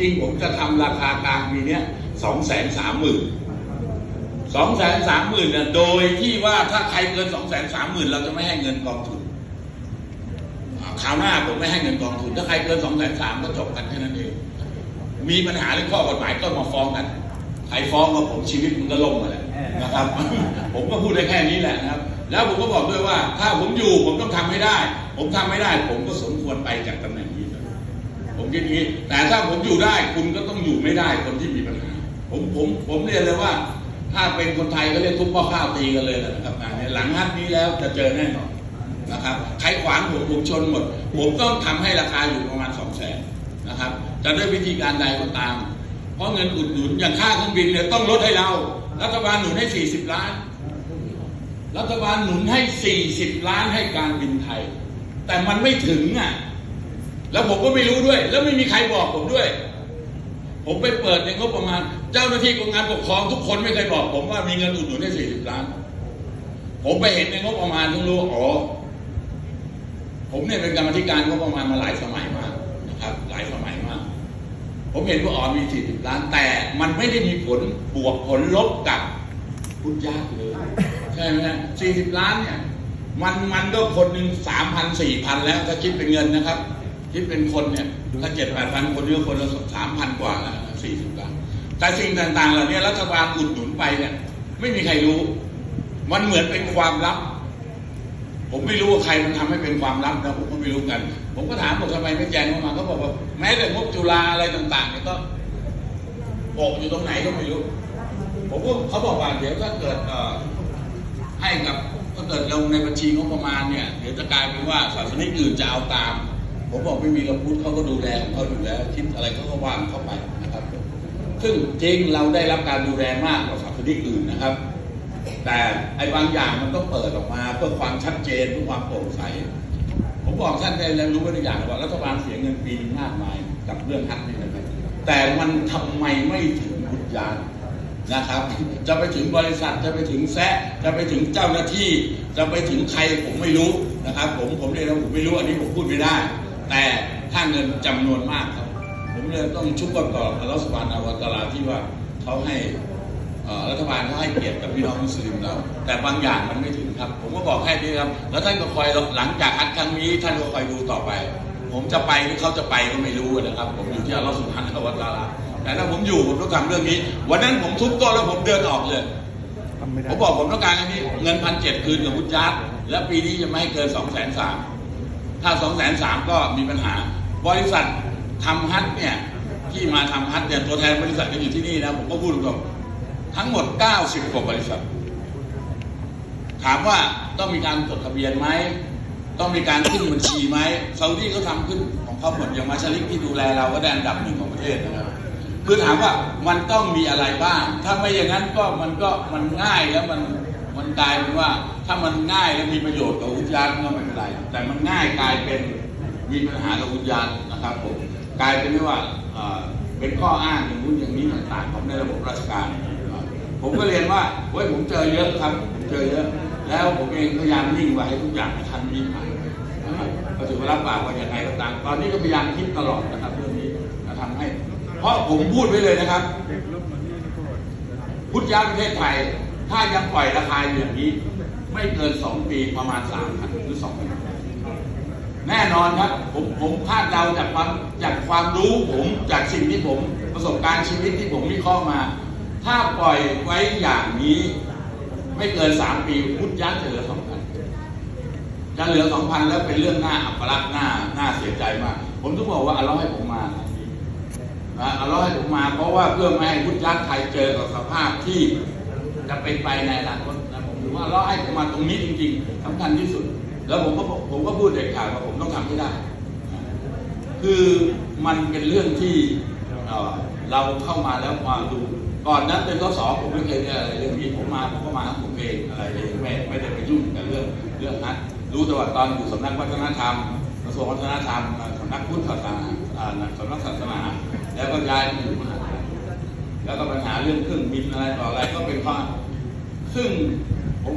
จริงผมจะทำราคากลางปีเนี้ยสองแสนสามหมื่นสองแสนสามหมื่นเนี่ยโดยที่ว่าถ้าใครเกินสองแสนสามหมื่นเราจะไม่ให้เงินกองทุนคราวหน้าผมไม่ให้เงินกองทุน ถ้าใครเกินสองแสนสามก็จบกันแค่นั้นเอง มีปัญหาเรื่องข้อกฎหมายก็มาฟ้องกันใครฟ้องก็ผมชีวิตมันก็ล่มมาแหละนะครับ ผมก็พูดได้แค่นี้แหละนะครับ แล้วผมก็บอกด้วยว่า ถ้าผมอยู่ผมต้องทำให้ได้ ผมทำไม่ได้ ผมก็สมควรไปจากตำแหน่งนี้ ผมคิดอย่างนี้ แต่ถ้าผมอยู่ได้คุณก็ต้องอยู่ไม่ได้คนที่มีปัญหา ผมผมผมเรียนเลยว่า ถ้าเป็นคนไทยก็เรียกทุบหม้อข้าวตีกันเลยนะครับงานนี้หลังฮัทนี้แล้วจะเจอแน่นอนนะครับใครขวางผมผมชนหมด ผมต้องทำให้ราคาอยู่ประมาณสองแสนนะครับจะด้วยวิธีการใดก็ตาม เพราะเงินอุดหนุนอย่างค่าเครื่องบินเนี่ยต้องลดให้เรา รัฐบาลหนุนให้ 40 ล้าน รัฐบาลหนุนให้ 40 ล้านให้การบินไทย แต่มันไม่ถึงอะ แล้วผมก็ไม่รู้ด้วย แล้วไม่มีใครบอกผมด้วย ผมไปเปิดในงบประมาณ เจ้าหน้าที่กรมการปกครองทุกคนไม่เคยบอก ผมว่ามีเงินอุดหนุนได้40ล้าน ผมไปเห็นในงบประมาณถึงรู้ว่าอ๋อผมเนี่ยเป็นกรรมธิการงบประมาณมาหลายสมัยมากนะครับ หลายสมัยมาก ผมเห็นว่าอ๋อมี40ล้าน แต่มันไม่ได้มีผลบวกผลลบกับพุทธยากเลยใช่ไหมฮะ40ล้านเนี่ย มันมันก็คนหนึ่งสามพันสี่พันแล้วถ้าคิดเป็นเงินนะครับ คิดเป็นคนเนี่ยถ้าเจ็ดแปดพันคนเยอะคนละสามพันกว่าแล้วสี่สิบล้านแต่สิ่งต่างๆเหล่านี้รัฐบาลอุดหนุนไปเนี่ยไม่มีใครรู้ มันเหมือนเป็นความลับ ผมไม่รู้ว่าใครมันทำให้เป็นความลับนะผมก็ไม่รู้กัน ผมก็ถามบอกทำไมไม่แจ้งเข้ามาเขาบอกว่าแม้แต่งบจุฬาอะไรต่างๆเนี่ยก็โปะอยู่ตรงไหนก็ไม่รู้ ผมก็เขาบอกว่าเดี๋ยวถ้าเกิดเอ่อให้กับถ้าเกิดลงในบัญชีงบประมาณเนี่ยเดี๋ยวจะกลายเป็นว่าศาสนิกอื่นจะเอาตาม ผมบอกไม่มีกระพุทธเขาก็ดูแลของเขาอยู่แล้ว คิดอะไรเขาก็ว่างเข้าไปนะครับ ซึ่งจริงเราได้รับการดูแลมากกว่าศาสนิกอื่นนะครับ แต่ไอ้บางอย่างมันต้องเปิดออกมาเพื่อความชัดเจนเพื่อความโปร่งใส ผมบอกท่านได้แล้วรู้ไว้ในอย่างว่ารัฐบาลเสียเงินปีนมากมายกับเรื่องฮัทนี่นะครับแต่มันทำไมไม่ถึงบุญญาณนะครับ จะไปถึงบริษัทจะไปถึงแซะจะไปถึงเจ้าหน้าที่ จะไปถึงใครผมไม่รู้นะครับ ผมผมเรียนแล้วผมไม่รู้อันนี้ผมพูดไม่ได้ แต่ถ้าเงินจำนวนมากครับ ผมเลยต้องชุบกต่ออัลลอฮฺสุบฮานะฮูวะตะอาลาที่ว่าเขาให้เอ่อรัฐบาลเขาให้เกียรติกับพี่น้องมุสลิมเราแต่บางอย่างมันไม่ถึงครับ ผมก็บอกแค่นี้ครับ แล้วท่านก็คอยหลังจากอัดครั้งนี้ ท่านก็คอยดูต่อไป ผมจะไปหรือเขาจะไปก็ไม่รู้นะครับ ผมอยู่ที่อัลลอฮฺสุบฮานะฮูวะตะอาลาแต่ถ้าผมอยู่ผมต้องทำเรื่องนี้ วันนั้นผมทุบโต๊ะแล้วผมเดินออกเลยทำไม่ได้ผมบอกผมต้องการอันนี้เงินพันเจ็ดคืนกับพุทธยัดและปีนี้จะไม่ให้เกินสองแสนสาม ถ้าสองแสนสามก็มีปัญหา บริษัททำฮัทเนี่ยที่มาทำฮัทเนี่ยตัวแทนบริษัทก็อยู่ที่นี่นะผมก็พูดตรงๆทั้งหมด 90กว่าบริษัท ถามว่าต้องมีการจดทะเบียนไหมต้องมีการขึ้นบัญชีไหมซาอุดีเขาทำขึ้นของเขาหมดอย่างมาชาลิกที่ดูแลเราก็ได้อันดับหนึ่งของประเทศนะครับคือถามว่ามันต้องมีอะไรบ้าง ถ้าไม่อย่างนั้นก็มันก็มันง่ายแล้วมัน มันกลายเป็นว่าถ้ามันง่ายแล้วมีประโยชน์กับอุทยานก็ไม่เป็นไร แต่มันง่ายกลายเป็นมีปัญหากับอุทยานนะครับผมกลายเป็นว่าเป็นข้ออ้างอย่างนู้นอย่างนี้ต่างๆของในระบบราชการ ผมก็เรียนว่าเว้ยผมเจอเยอะครับผมเจอเยอะ แล้วผมเองพยายามนิ่งไว้ทุกอย่างทันนี้ผ่านนะครับก็ถือว่ารับปากว่าอย่างไรก็ตามตอนนี้ก็พยายามคิดตลอดนะครับเรื่องนี้จะทำให้ เพราะผมพูดไว้เลยนะครับ พุทธยาประเทศไทย ถ้ายังปล่อยราคาอย่างนี้ ไม่เกินสองปีประมาณสามพันหรือสองพันแน่นอนครับ ผมผมคาดเดาจากความจากความรู้ผมจากสิ่งที่ผมประสบการณ์ชีวิตที่ผมวิเคราะห์มา ถ้าปล่อยไว้อย่างนี้ ไม่เกินสามปีพุทธยักษ์จะเหลือสองพันจะเหลือสองพันแล้วเป็นเรื่องหน้าอัปลักษณ์หน้าหน้าเสียใจมาก ผมต้องบอกว่าอัลเลาะห์ให้ผมมานะนะอัลเลาะห์ให้ผมมา เพราะว่าเพื่อไม่ให้พุทธยักษ์ไทยเจอกับสภาพที่ จะเป็นไปในอนาคตนะผมถือว่าเลาให้มาตรงนี้จริงๆสำคัญที่สุด แล้วผมก็ผมก็พูดเด็ดขาดว่าผมต้องทำให้ได้ คือมันเป็นเรื่องที่เราเข้ามาแล้วมาดูก่อนนั้นเป็นข้อสอบผมไม่เคยอะไรเรื่องนี้ผมมาผมก็มาผมเองอะไรเองไม่ไม่ได้ไปยุ่งกับเรื่องเรื่องนั้นรู้แต่ว่าตอนอยู่สำนักวัฒนธรรมกระทรวงวัฒนธรรมสำนักพุทธศาสนาสำนักศาสนา แล้วก็ย้ายมาอยู่มหาลัยแล้วก็ปัญหาเรื่องเครื่องบินอะไรต่ออะไรก็เป็นข้อ ซึ่ง